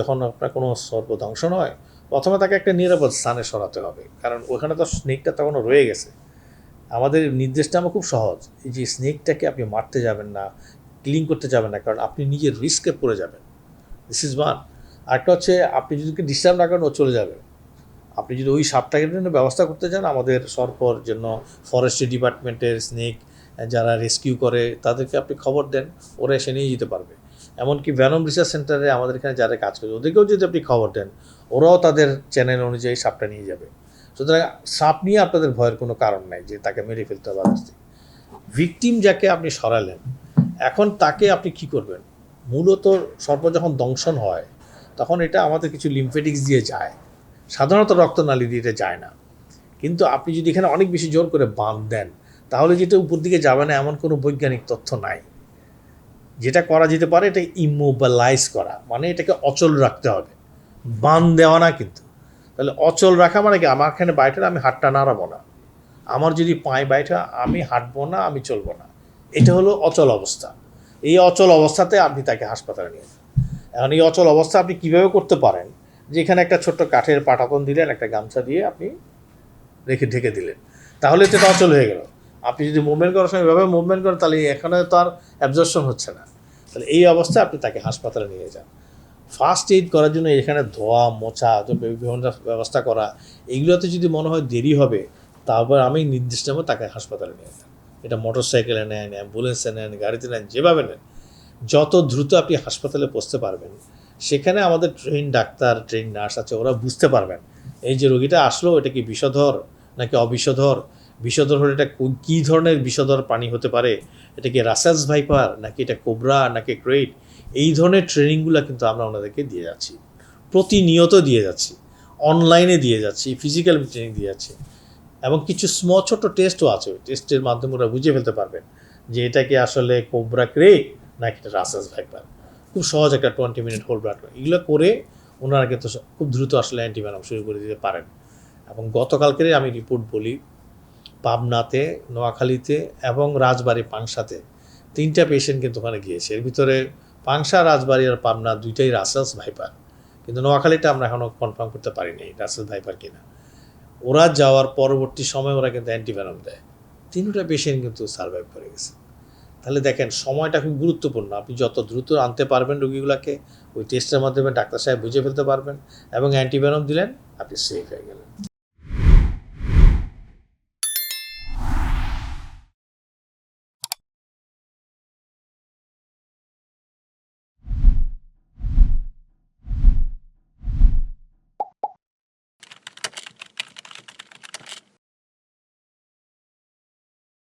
যখন আপনার কোনো সর্বধ্বংসন নয়, প্রথমে তাকে একটা নিরাপদ স্থানে সরাতে হবে। কারণ ওখানে তো স্নেকটা তখনও রয়ে গেছে। আমাদের নির্দেশটা আমার খুব সহজ। এই যে স্নেকটাকে আপনি মারতে যাবেন না, ক্লিন করতে যাবেন না, কারণ আপনি নিজের রিস্কে পড়ে যাবেন। দিস ইজ ওয়ান আরেকটা হচ্ছে, আপনি যদি ডিস্টার্ব না করেন, ও চলে যাবে। আপনি যদি ওই সাপটাকে জন্য ব্যবস্থা করতে চান, আমাদের সরপর জন্য ফরেস্ট্রি ডিপার্টমেন্টের স্নেক, যারা রেস্কিউ করে, তাদেরকে আপনি খবর দেন, ওরা এসে নিয়ে যেতে পারবে। এমনকি ভ্যানম রিসার্চ সেন্টারে আমাদের এখানে যারা কাজ করে, ওদেরকেও যদি আপনি খবর দেন, ওরাও তাদের চ্যানেল অনুযায়ী সাপটা নিয়ে যাবে। সুতরাং সাপ নিয়ে আপনাদের ভয়ের কোনো কারণ নাই যে তাকে মেরে ফেলতে হবে আস্তে। ভিকটিম যাকে আপনি সরালেন, এখন তাকে আপনি কি করবেন? মূলত সর্প যখন দংশন হয়, তখন এটা আমাদের কিছু লিমফেটিক্স দিয়ে যায়। সাধারণত রক্তনালী দিয়ে এটা যায় না। কিন্তু আপনি যদি এখানে অনেক বেশি জোর করে বাঁধ দেন, তাহলে যেটা উপর দিকে যাবে না, এমন কোনো বৈজ্ঞানিক তথ্য নাই। যেটা করা যেতে পারে, এটা ইমোবালাইজ করা। মানে এটাকে অচল রাখতে হবে। বান দেওয়া না কিন্তু। তাহলে অচল রাখা মানে কি? আমার এখানে বাইটা আমি হাতটা নাড়াবো না। আমার যদি পায়ে বাইটা আমি হাঁটবো না, আমি চলবো না। এটা হলো অচল অবস্থা। এই অচল অবস্থাতে আপনি তাকে হাসপাতালে নিয়ে যান। এখন এই অচল অবস্থা আপনি কীভাবে করতে পারেন? যে এখানে একটা ছোট্ট কাঠের পাটাতন দিলেন, একটা গামছা দিয়ে আপনি রেখে, ঢেকে দিলেন। তাহলে তো এটা অচল হয়ে গেল। আপনি যদি মুভমেন্ট করার সময় এভাবে মুভমেন্ট করেন, তাহলে এখানে তো আর অ্যাবজর্পশন হচ্ছে না। তাহলে এই অবস্থায় আপনি তাকে হাসপাতালে নিয়ে যান। ফার্স্ট এইড করার জন্য এখানে ধোয়া, মোছা বিভিন্ন ব্যবস্থা করা এগুলোতে যদি মনে হয় দেরি হবে, তারপর আমি নির্দিষ্ট মতো তাকে হাসপাতালে নিয়ে যান এটা মোটর সাইকেলে নেন অ্যাম্বুলেন্সে নেন, গাড়িতে নেন, যেভাবে নেন। যত দ্রুত আপনি হাসপাতালে পৌঁছতে পারবেন, সেখানে আমাদের ট্রেন ডাক্তার ট্রেন নার্স আছে, ওরা বুঝতে পারবেন, এই যে রোগীটা আসলো, এটা কি বিষধর নাকি অবিষধর? বিষধর হলে এটা কী ধরনের বিষধর পানি হতে পারে? এটা কি রাসাস ভাইপার নাকি এটা কোবরা নাকি ক্রেট এই ধরনের ট্রেনিংগুলো কিন্তু আমরা ওনাদেরকে দিয়ে যাচ্ছি। প্রতিনিয়ত দিয়ে যাচ্ছি। অনলাইনে দিয়ে যাচ্ছি, ফিজিক্যাল ট্রেনিং দিয়ে যাচ্ছি। এবং কিছু স্ম ছোট টেস্টও আছে। ওই টেস্টের মাধ্যমে ওরা বুঝে ফেলতে পারবেন যে এটা কি আসলে কোবরা ক্রেট নাকি এটা রাসাস ভাইপার খুব সহজ একটা টোয়েন্টি মিনিট হোল ব্লাড এগুলো করে ওনারা কিন্তু খুব দ্রুত আসলে অ্যান্টিভেনম শুরু করে দিতে পারেন। এবং গতকালকেরই আমি রিপোর্ট বলি পাবনাতে, নোয়াখালীতে এবং রাজবাড়ি পাংশাতে তিনটা পেশেন্ট কিন্তু ওখানে গিয়েছে। এর ভিতরে পাংশা রাজবাড়ি আর পাবনা দুইটাই রাসেলস ভাইপার। কিন্তু নোয়াখালীটা আমরা এখনও কনফার্ম করতে পারিনি রাসেলস ভাইপার কিনা। ওরা যাওয়ার পরবর্তী সময় ওরা কিন্তু অ্যান্টিভেনম দেয়। তিনটা পেশেন্ট কিন্তু সার্ভাইভ করে গেছে। তাহলে দেখেন, সময়টা খুব গুরুত্বপূর্ণ। আপনি যত দ্রুত আনতে পারবেন রোগীগুলোকে, ওই টেস্টের মাধ্যমে ডাক্তার সাহেব বুঝে ফেলতে পারবেন এবং অ্যান্টিভেনম দিলেন, আপনি সেফ হয়ে গেলেন।